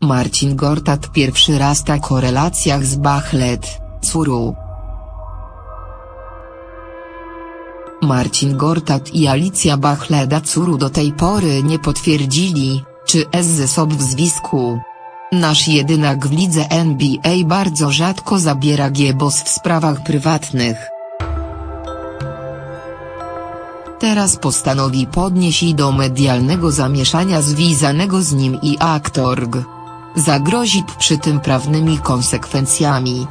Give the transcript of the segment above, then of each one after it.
Marcin Gortat pierwszy raz tak o relacjach z Bachlet, Curu. Marcin Gortat i Alicja Bachleda Curu do tej pory nie potwierdzili, czy S ze sobą w zwisku. Nasz jedynak w lidze NBA bardzo rzadko zabiera giebos w sprawach prywatnych. Teraz postanowi podnieść do medialnego zamieszania związanego z nim i aktorg. Zagrozi przy tym prawnymi konsekwencjami.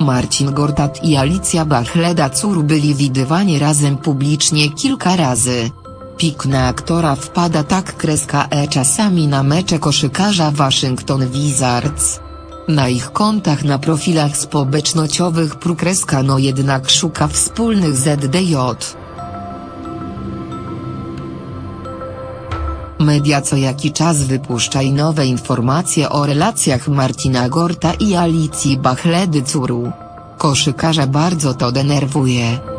Marcin Gortat i Alicja Bachleda Cur byli widywani razem publicznie kilka razy. Pik na aktora wpada tak kreska e czasami na mecze koszykarza Waszyngton Wizards. Na ich kontach na profilach społecznościowych prukreska no jednak szuka wspólnych ZDJ. Media co jaki czas wypuszczaj nowe informacje o relacjach Marcina Gorta i Alicji Bachledy Curu. Koszykarza bardzo to denerwuje.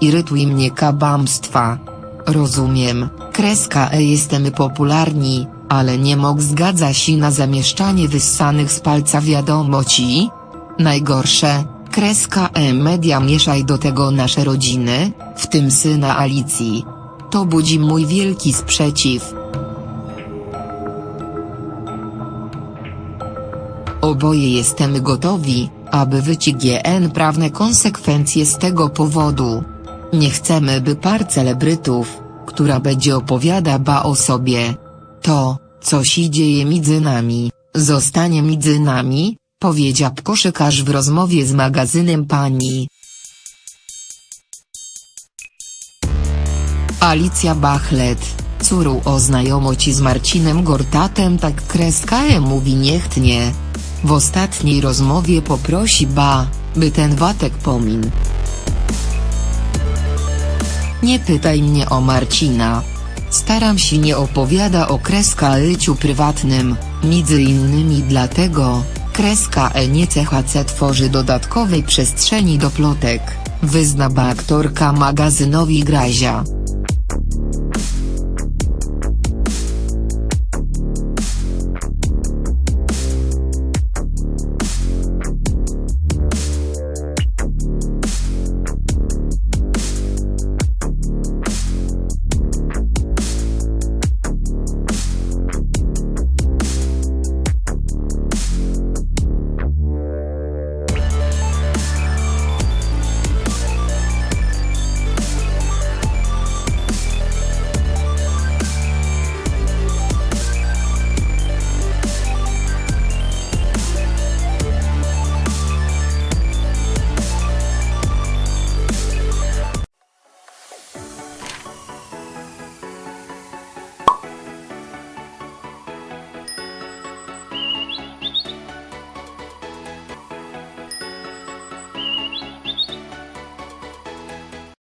Irytuj mnie kabamstwa. Rozumiem, kreska e jesteśmy popularni, ale nie mog zgadza się na zamieszczanie wyssanych z palca wiadomości. Najgorsze, kreska e media mieszaj do tego nasze rodziny, w tym syna Alicji. To budzi mój wielki sprzeciw. Oboje jesteśmy gotowi, aby wyciągnąć prawne konsekwencje z tego powodu. Nie chcemy by par celebrytów, która będzie opowiada ba o sobie. To, co się dzieje między nami, zostanie między nami, powiedział koszykarz w rozmowie z magazynem Pani. Alicja Bachlet, córu o znajomości z Marcinem Gortatem tak kreska e mówi niechtnie. W ostatniej rozmowie poprosi ba, by ten watek pomin. Nie pytaj mnie o Marcina. Staram się nie opowiada o kreska życiu prywatnym, między innymi dlatego, kreska e nie CHC tworzy dodatkowej przestrzeni do plotek, wyzna ba aktorka magazynowi Grazia.